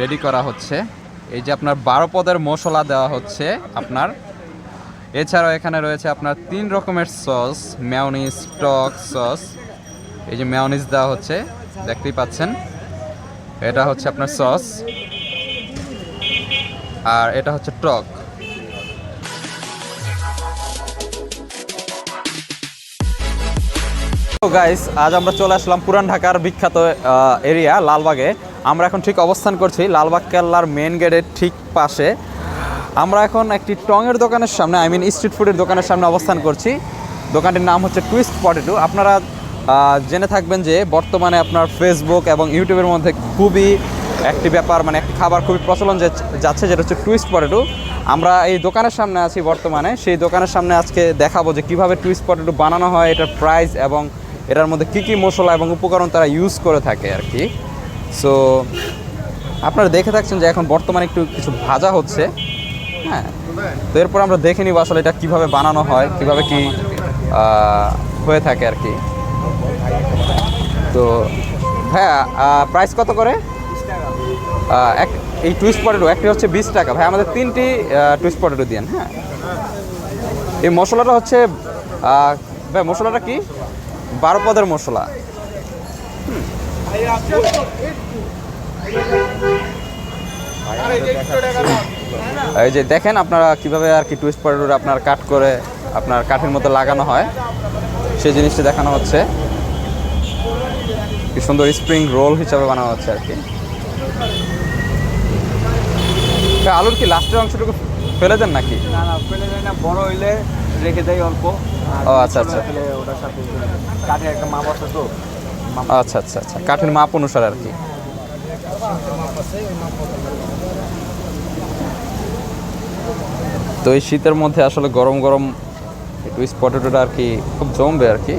Ready করা হচ্ছে। এই যে আপনার বারো পদের মশলা দেওয়া হচ্ছে আপনার। এছাড়াও এখানে রয়েছে আপনার তিন রকমের সস ম্যাওনিজ টক সস। এই যে ম্যাওনিজ দেওয়া হচ্ছে, দেখতেই পাচ্ছেন। এটা হচ্ছে আপনার সস। আর এটা হচ্ছে টক। গাইস আজ আমরা চলে আসলাম পুরান ঢাকার বিখ্যাত এরিয়া লালবাগে। আমরা এখন ঠিক অবস্থান করছি লালবাগ কেল্লার মেন গেটের ঠিক পাশে। আমরা এখন একটি টঙের দোকানের সামনে আই মিন স্ট্রিট ফুডের দোকানের সামনে অবস্থান করছি। দোকানটির নাম হচ্ছে টুইস্ট পটেটো আপনারা জেনে থাকবেন যে বর্তমানে আপনার ফেসবুক এবং ইউটিউবের মধ্যে খুবই একটি ব্যাপার মানে একটি খাবার খুবই প্রচলন যে- যাচ্ছে, যেটা হচ্ছে টুইস্ট পটেটো আমরা এই দোকানের সামনে আছি বর্তমানে। সেই দোকানের সামনে আজকে দেখাবো যে কীভাবে টুইস্ট পটেটো বানানো হয়, এটার প্রাইস এবং এটার মধ্যে কী কী মশলা এবং উপকরণ তারা ইউজ করে থাকে আর কি। সো আপনারা দেখে থাকছেন যে এখন বর্তমানে একটু কিছু ভাজা হচ্ছে। হ্যাঁ তো এরপর আমরা দেখে নিব আসলে এটা কীভাবে বানানো হয়, কীভাবে কি হয়ে থাকে আর কি। তো হ্যাঁ প্রাইস কত করে? এক, এই টুইস্ট পটেটো একটি হচ্ছে বিশ টাকা। ভাই আমাদের তিনটি টুইস্ট পটেটো দিন হ্যাঁ। এই মশলাটা হচ্ছে ভাই মশলাটা কি? বারো পদের মশলা। এই যে দেখেন আপনারা কীভাবে আর কি টুইস্ট পটেটো আপনার কাট করে আপনার কাঠের মতো লাগানো হয় সেই জিনিসটা দেখানো হচ্ছে। কি সুন্দর স্প্রিং রোল হিসাবে বানানো হচ্ছে আর কি। আলুর কি লাস্টের অংশটুকু ফেলে দেন নাকি? না না ফেলে না বড় হইলে রেখে দেয় অল্প। ও, আচ্ছা, আচ্ছা। ওটার সাথে একটা মাপ আছে তো। আচ্ছা আচ্ছা আচ্ছা। কাঠের মাপ অনুসারে আর কি। তো এই শীতের মধ্যে আসলে গরম গরম টুইস্ট পটেটোটা আর কি খুব জমবে আর কি।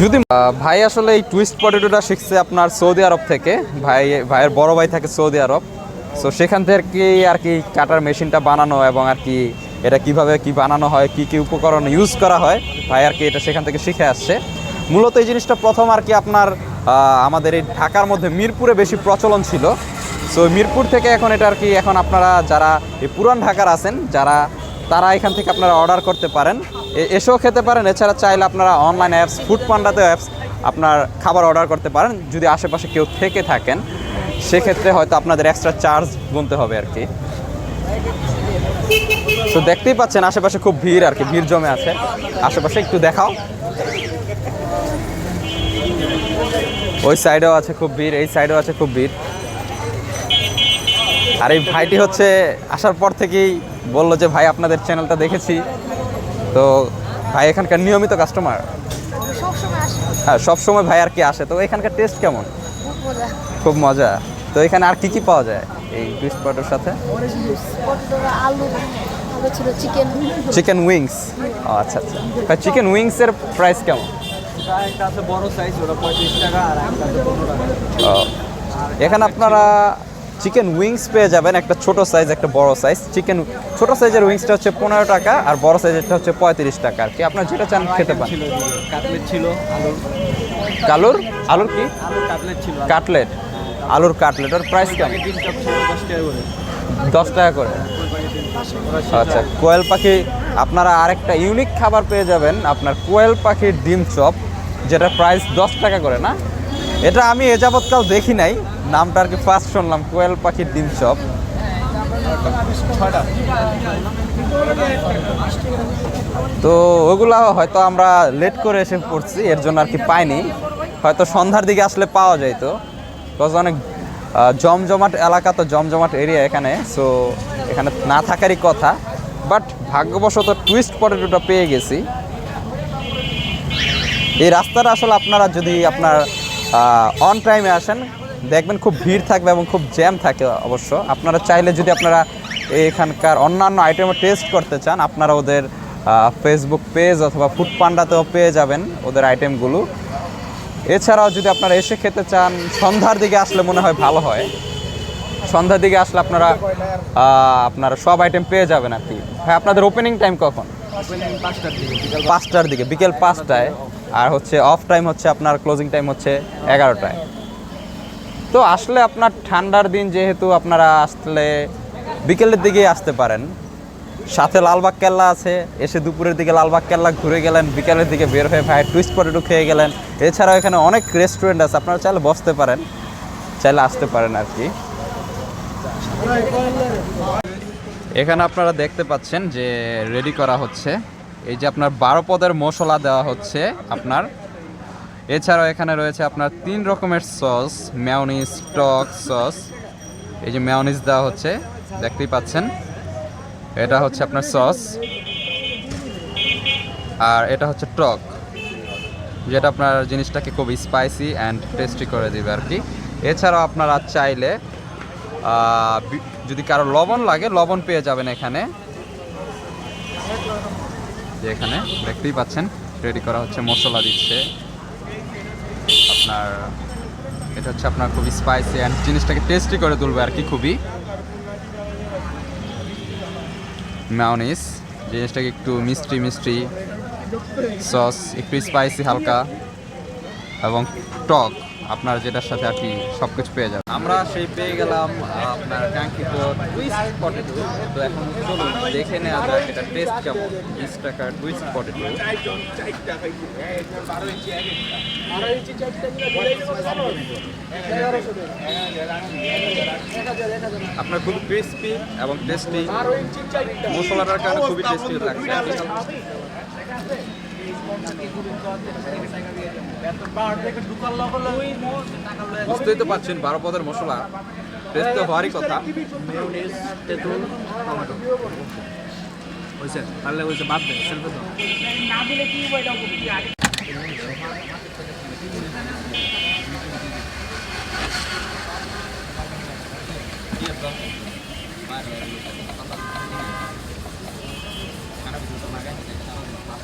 যদি ভাই আসলে এই টুইস্ট পটেটোটা শিখছে আপনার সৌদি আরব থেকে। ভাই ভাইয়ের বড় ভাই থাকে সৌদি আরব। সো সেখান থেকে আর কি কাটার মেশিনটা বানানো এবং আর কি এটা কীভাবে কি বানানো হয় কি কি উপকরণ ইউজ করা হয় ভাই আর কি এটা সেখান থেকে শিখে আসছে। মূলত এই জিনিসটা প্রথম আর কি আপনার আমাদের এই ঢাকার মধ্যে মিরপুরে বেশি প্রচলন ছিল। সো মিরপুর থেকে এখন এটা আর কি, এখন আপনারা যারা এই পুরান ঢাকার আছেন, যারা, তারা এখান থেকে আপনারা অর্ডার করতে পারেন। এসেও খেতে পারেন, এছাড়া চাইলে আপনারা অনলাইন অ্যাপস ফুড পান্ডাতে অ্যাপস আপনার খাবার অর্ডার করতে পারেন, যদি আশেপাশে কেউ থেকে থাকেন। সেক্ষেত্রে হয়তো আপনাদের এক্সট্রা চার্জ গুনতে হবে আর কি। তো দেখতেই পাচ্ছেন আশেপাশে খুব ভিড় আর কি, ভিড় জমে আছে। আশেপাশে একটু দেখাও। ওই সাইডেও আছে খুব ভিড় এই সাইডেও আছে খুব ভিড়। আর এই ভাইটি হচ্ছে আসার পর থেকেই বলল যে ভাই আপনাদের চ্যানেলটা দেখেছি। তো ভাই এখানকার নিয়মিত কাস্টমার হ্যাঁ সবসময় ভাই আর কি আসে। তো এখানকার টেস্ট কেমন? খুব মজা। তো এখানে আর কি কি পাওয়া যায় এই টুইস্ট সাথে? চিকেন উইংস আচ্ছা আচ্ছা। চিকেন উইংসের প্রাইস কেমন? একটা আছে সাইজ পঁয়ত্রিশ টাকা আর এখানে আপনারা চিকেন উইংস পেয়ে যাবেন, একটা ছোট সাইজ একটা বড় সাইজ চিকেন ছোট সাইজের উইংসটা হচ্ছে পনেরো টাকা, আর বড় সাইজেরটা হচ্ছে পঁয়ত্রিশ টাকা। আর কি আপনার যেটা চান খেতে পারেন। কাটলেট ছিল আলুর কালুর? আলুর কি? কাটলেট। ছিল কাটলেট আলুর কাটলেট। ওর প্রাইস কেমন? দশ টাকা করে। আচ্ছা কোয়েল পাখি, আপনারা আরেকটা ইউনিক খাবার পেয়ে যাবেন, আপনার কোয়েল পাখির ডিম চপ। যেটা প্রাইস দশ টাকা করে, না? এটা আমি এ যাবৎকাল দেখি নাই। নামটা আর কি ফার্স্ট শুনলাম, কোয়েল পাখির ডিম চপ। তো ওগুলা হয়তো আমরা লেট করে এসে পড়ছি, এর জন্য আর কি পাইনি। হয়তো সন্ধ্যার দিকে আসলে পাওয়া যাইতো বিকজ অনেক জমজমাট এলাকা তো, জমজমাট এরিয়া এখানে সো এখানে না থাকারই কথা। বাট ভাগ্যবশত টুইস্ট পটেটোটা পেয়ে গেছি। এই রাস্তাটা আসলে আপনারা যদি আপনার অন টাইমে আসেন দেখবেন খুব ভিড় থাকবে এবং খুব জ্যাম থাকে অবশ্য। আপনারা চাইলে যদি আপনারা এখানকার অন্যান্য আইটেমও টেস্ট করতে চান আপনারা ওদের ফেসবুক পেজ অথবা ফুড পান্ডাতেও পেয়ে যাবেন ওদের আইটেমগুলো এছাড়াও যদি আপনারা এসে খেতে চান সন্ধ্যার দিকে আসলে মনে হয় ভালো হয়। সন্ধ্যার দিকে আসলে আপনারা আপনারা সব আইটেম পেয়ে যাবেন আর কি। হ্যাঁ আপনাদের ওপেনিং টাইম কখন? পাঁচটার দিকে। পাঁচটার দিকে বিকেল পাঁচটায়। আর হচ্ছে অফ টাইম হচ্ছে আপনার ক্লোজিং টাইম হচ্ছে এগারোটায়। তো আসলে আপনার ঠান্ডার দিন যেহেতু আপনারা আসলে বিকেলের দিকেই আসতে পারেন, সাথে লালবাগ কেল্লা আছে, এসে দুপুরের দিকে লালবাগ কেল্লা ঘুরে গেলেন, বিকেলের দিকে বের হয়ে ভাই টুইস্ট পটেটো খেয়ে গেলেন। এছাড়াও এখানে অনেক রেস্টুরেন্ট আছে, আপনারা চাইলে বসতে পারেন, চাইলে আসতে পারেন আর কি। এখানে আপনারা দেখতে পাচ্ছেন যে রেডি করা হচ্ছে। এই যে আপনার বারো পদের মশলা দেওয়া হচ্ছে আপনার। এছাড়াও এখানে রয়েছে আপনার তিন রকমের সস ম্যাওনিজ টক সস। এই যে ম্যাওনিজ দেওয়া হচ্ছে, দেখতেই পাচ্ছেন। এটা হচ্ছে আপনার সস। আর এটা হচ্ছে টক। যেটা আপনার জিনিসটাকে খুব স্পাইসি অ্যান্ড টেস্টি করে দেবে আর কি। এছাড়াও আপনারা চাইলে যদি কারও লবণ লাগে, লবণ পেয়ে যাবেন এখানে। যে এখানে দেখতেই পাচ্ছেন রেডি করা হচ্ছে মশলা দিচ্ছে। আপনার, এটা হচ্ছে আপনার খুবই স্পাইসি অ্যান্ড জিনিসটাকে টেস্টি করে তুলবে আর কি খুবই। ম্যাওনিস জিনিসটাকে একটু মিষ্টি মিষ্টি সস একটু স্পাইসি হালকা। এবং টক। আপনার যেটার সাথে আর কি সব কিছু পেয়ে যাবেন। আমরা সেই পেয়ে গেলাম আপনার কাঙ্ক্ষিত টুইস্ট পটেটো তো এখন চলুন, দেখে নেওয়া যাক এটা টেস্ট কেমন। বিশ টাকার টুইস্ট পটেটো আপনার খুব ক্রিস্পি এবং টেস্টি মশলাটার কারণে খুবই টেস্টি লাগছে। বুঝতেই তো পারছেন বারো পদের মশলা। টেস্ট হওয়ারই কথা। তেঁতুল টমেটো। হয়েছে তাহলে হয়েছে বাদ দেয় সেলফে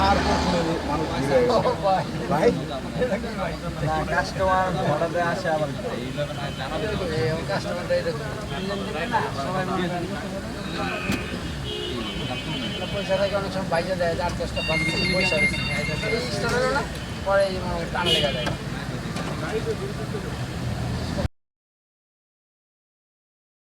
আর প্রথমে মানুষ ভিড় হয়ে গেল। ভাই কাস্টমার ভাড়াতে আসে আবার পয়সা থেকে অনেক সময় বাইরে দেয় আট দশটা পাঁচ পয়সা এই না পরে টান লেগে যায়